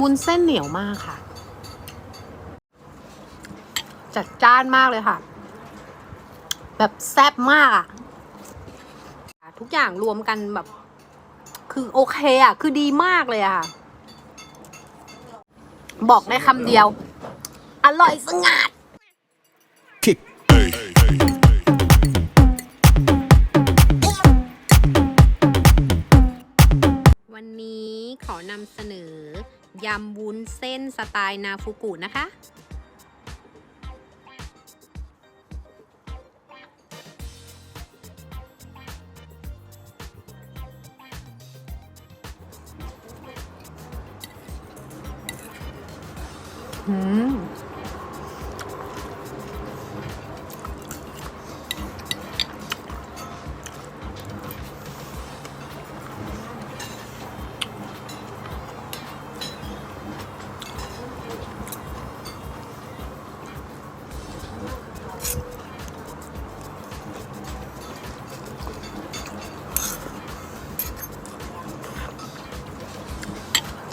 วุ้นเส้นเหนียวมากค่ะ จัดจ้านมากเลยค่ะ แบบแซ่บมากอะทุกอย่างรวมกันแบบ คือโอเคอะคือดีมากเลยอะค่ะบอกได้คำเดียว อร่อยสงัด kick. วันนี้ขอนำเสนอ ยำวุ้นเส้นสไตล์นาฟูกุนะคะ อืม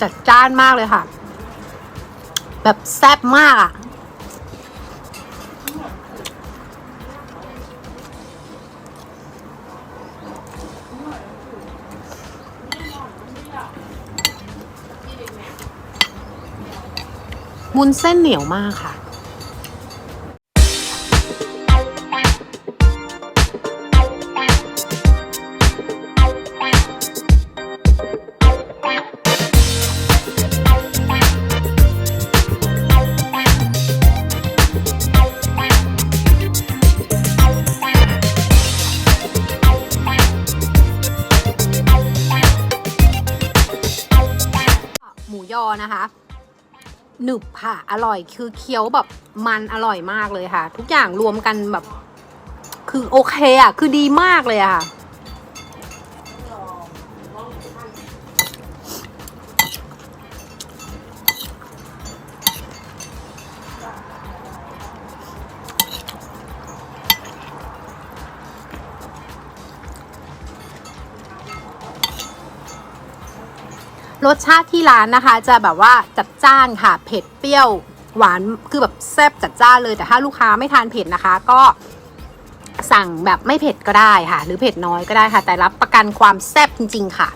จัดจ้านมากเลยค่ะ แบบแซ่บมากอะ่ะ มุนเส้นเหนียวมากค่ะ ยอนะคะหนึบค่ะ อร่อยคือเคี้ยวแบบมันอร่อยมากเลยค่ะ ทุกอย่างรวมกันแบบ คือโอเคอะ คือดีมากเลยอะ รสชาติที่ร้านนะคะจะแบบว่าจัดจ้านค่ะ เผ็ดเปรี้ยวหวานคือแบบแซ่บจัดจ้านเลยแต่ถ้าลูกค้าไม่ทานเผ็ดนะคะ ก็สั่งแบบไม่เผ็ดก็ได้ค่ะ หรือเผ็ดน้อยก็ได้ค่ะ แต่รับประกันความแซ่บจริง ๆ ค่ะ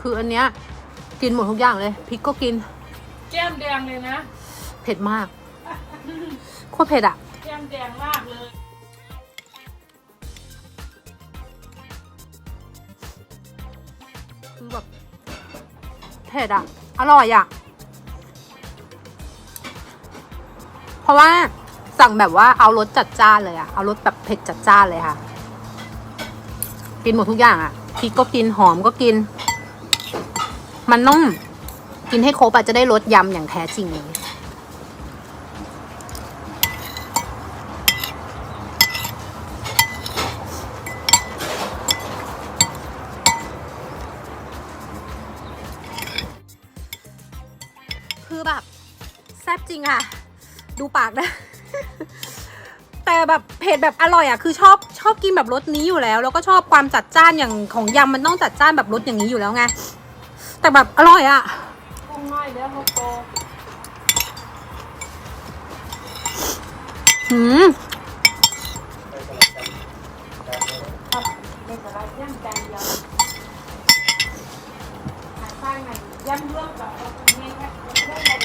คืออันเนี้ยกินหมดทุกอย่างเลยพริกก็กิน แก้มแดงเลยนะ เผ็ดมากโคตรเผ็ดอะแก้มแดงมากเลย คือแบบเผ็ดอะอร่อยอะ ราะว่าสั่งแบบว่าเอารสจัดจ้านเลยอะเอารสแบบเผ็ดจัดจ้านเลยค่ะ กินหมดทุกอย่างอะพริกก็กินหอมก็กิน มันต้องกินให้ครบอะจะได้รสยำอย่างแท้จริงเลยคือแบบแซ่บจริงค่ะ ดูปากนะ แต่แบบเผ็ดแบบอร่อยอะคือชอบชอบกินแบบรสนี้อยู่แล้ว แล้วก็ชอบความจัดจ้านอย่างของยำมันต้องจัดจ้านแบบรสอย่างนี้อยู่แล้วไงแต่แบบอร่อยอะง่ายแล้วเขาโตหืมในตลาดย่ำจานเดียวหาข้างไหนย่ำเรื่องกับเอาตรงนี้แค่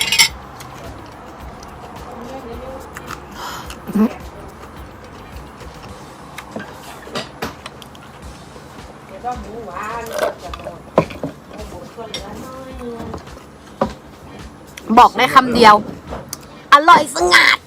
บอกได้คำเดียว อร่อยสงัด